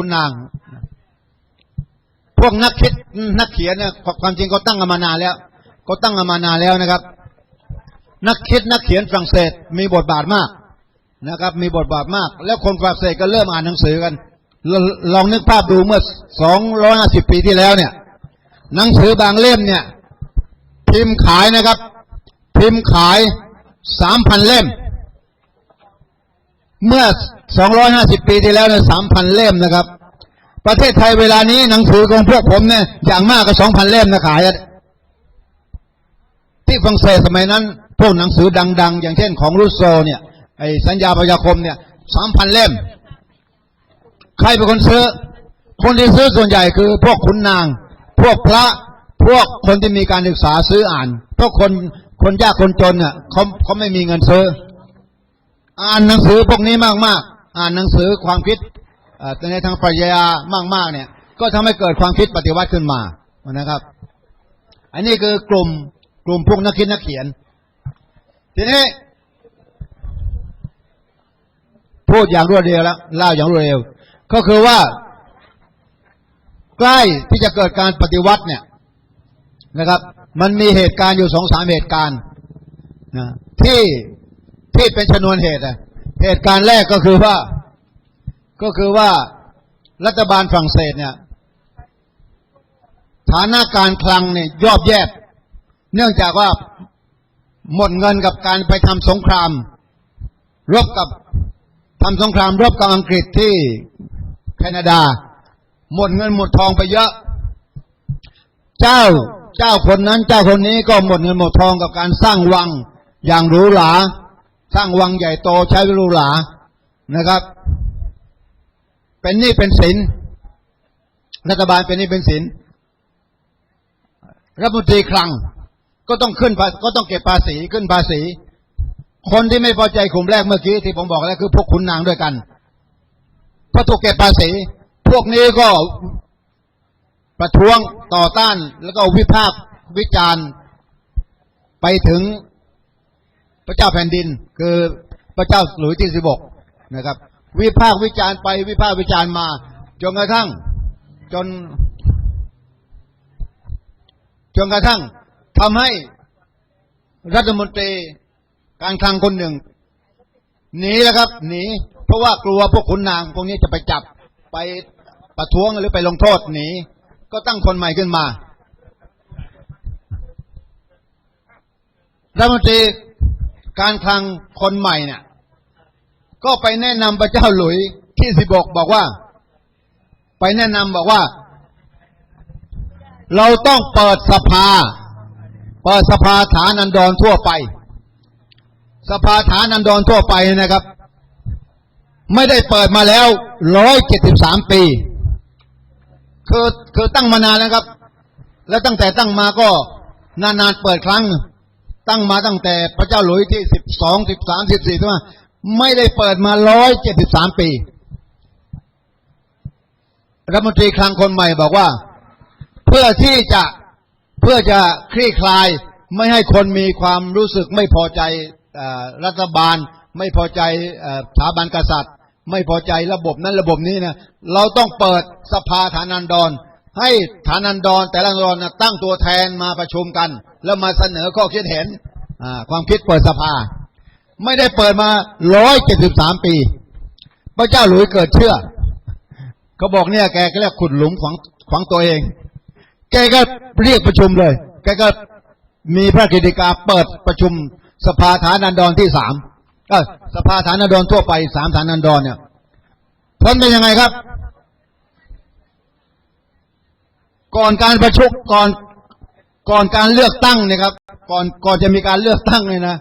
คุณนาง พวกนักคิดนักเขียนเนี่ยความจริงเขาตั้งกันมานานแล้วเขาตั้งกันมานานแล้วนะครับ นักคิดนักเขียนฝรั่งเศสมีบทบาทมากนะครับ มีบทบาทมาก แล้วคนฝรั่งเศสก็เริ่มอ่านหนังสือกันลลองนึกภาพดูเมื่อ250ปีที่แล้วเนี่ย หนังสือบางเล่มเนี่ย พิมพ์ขายนะครับ พิมพ์ขาย3,000เล่ม เมื่อ 250 ปีที่แล้วเนี่ย3,000 เล่มนะครับ ประเทศไทยเวลานี้หนังสือของพวกผมเนี่ยอย่างมากก็ 2,000 เล่มนะขาย ที่ฝรั่งเศสสมัยนั้น พวกหนังสือดัง ๆ อย่างเช่นของรูโซเนี่ยไอ้สัญญาประชาคมเนี่ย 3,000 เล่ม ใครเป็นคนซื้อ คนที่ซื้อส่วนใหญ่คือ พวกขุนนาง พวกพระ พวกคนที่มีการศึกษาซื้ออ่าน พวกคนคนยากคนจนเนี่ยเขาเขาไม่มีเงินซื้อ อ่านหนังสือพวกนี้มากๆ อ่านหนังสือความคิดในทางปรัชญามากๆ เนี่ย ก็ทำให้เกิดความคิดปฏิวัติขึ้นมานะครับ อันนี้คือกลุ่มกลุ่มพวกนักคิดนักเขียน ทีนี้พูดอย่างรวดเร็วแล้วเล่าอย่างรวดเร็ว ก็คือว่า ใกล้ที่จะเกิดการปฏิวัติเนี่ยนะครับ มันมีเหตุการณ์อยู่สองสามเหตุการณ์นะที่ ที่เป็นชนวนเหตุอะเหตุการณ์แรกก็คือว่าก็คือว่ารัฐบาลฝรั่งเศสเนี่ยฐานะการคลังเนี่ยยอบแยบเนื่องจากว่าหมดเงินกับการไปทำสงคราม รบกับทำสงคราม รบกับอังกฤษที่แคนาดา หมดเงินหมดทองไปเยอะ เจ้าเจ้าคนนั้นเจ้าคนนี้ก็หมดเงินหมดทองกับการสร้างวังอย่างหรูหรา สร้างวังใหญ่โตใช้หรูหรานะครับ เป็นหนี้เป็นสินรัฐบาลเป็นหนี้เป็นสินรัฐมนตรีคลัง ก็ต้องขึ้นภาก็ต้องเก็บภาษีขึ้นภาษี คนที่ไม่พอใจกลุ่มแรกเมื่อกี้ที่ผมบอกแล้วคือพวกขุนนางด้วยกันก็ถูกเก็บภาษี พวกนี้ก็ประท้วงต่อต้านแล้วก็วิพากษ์วิจารณ์ไปถึง พระเจ้าแผ่นดิน คือพระเจ้าหลุยส์ที่สิบกนะครับ วิพากษ์วิจารณ์ไปวิพากษ์วิจารณ์มาจนกระทั่ง จน จนกระทั่งทำให้รัฐมนตรีการคลังคนหนึ่งหนีแล้วครับหนีเพราะว่ากลัวพวกขุนนางพวกนี้จะไปจับไปประท้วงหรือไปลงโทษหนีก็ตั้งคนใหม่ขึ้นมารัฐมนตรี การคลังคนใหม่เนี่ย ก็ไปแนะนำพระเจ้าหลุยที่สิบกบอกว่า ไปแนะนำบอกว่า เราต้องเปิดสภา เปิดสภาฐานันดรทั่วไป สภาฐานันดรทั่วไปนะครับ ไม่ได้เปิดมาแล้วร้อยเจ็ดสิบสามปีคือคือตั้งมานานแล้วครับ แล้วตั้งแต่ตั้งมาก็นานๆเปิดครั้ง ตั้งมาตั้งแต่พระเจ้าหลุยที่สิบสองสิบสามสิบสี่ทั่วไม่ได้เปิดมาร้อยเจ็ดสิบสามปีรัฐมนตรีคลังคนใหม่บอกว่า เพื่อที่จะเพื่อจะคลี่คลายไม่ให้คนมีความรู้สึกไม่พอใจอรัฐบาล ไม่พอใจสถาบันกษัตริย์ ไม่พอใจระบบนั้นระบบนี้นะเราต้องเปิดสภาฐานันดร ให้ฐานันดรแต่ละนันดรนะตั้งตัวแทนมาประชุมกัน แล้วมาเสนอข้อคิดเห็นความคิดเปิดสภา ไม่ได้เปิดมาร้อยเจ็ดสิบสามปี พระเจ้าหลุย์เกิดเชื่อเขาบอกเนี่ยแกก็เรียกขุดหลุมของของตัวเอง แกก็เรียกประชุมเลย แกก็มีพระกิติกาเปิดประชุมสภาฐานันดรที่สามก็สภาฐานันดรทั่วไปสามฐานันดรเนี่ยผลเป็นยังไงครับ ก่อนการประชุมก่อน ก่อนการเลือกตั้งนะครับ ก่อนก่อนจะมีการเลือกตั้งเลยนะ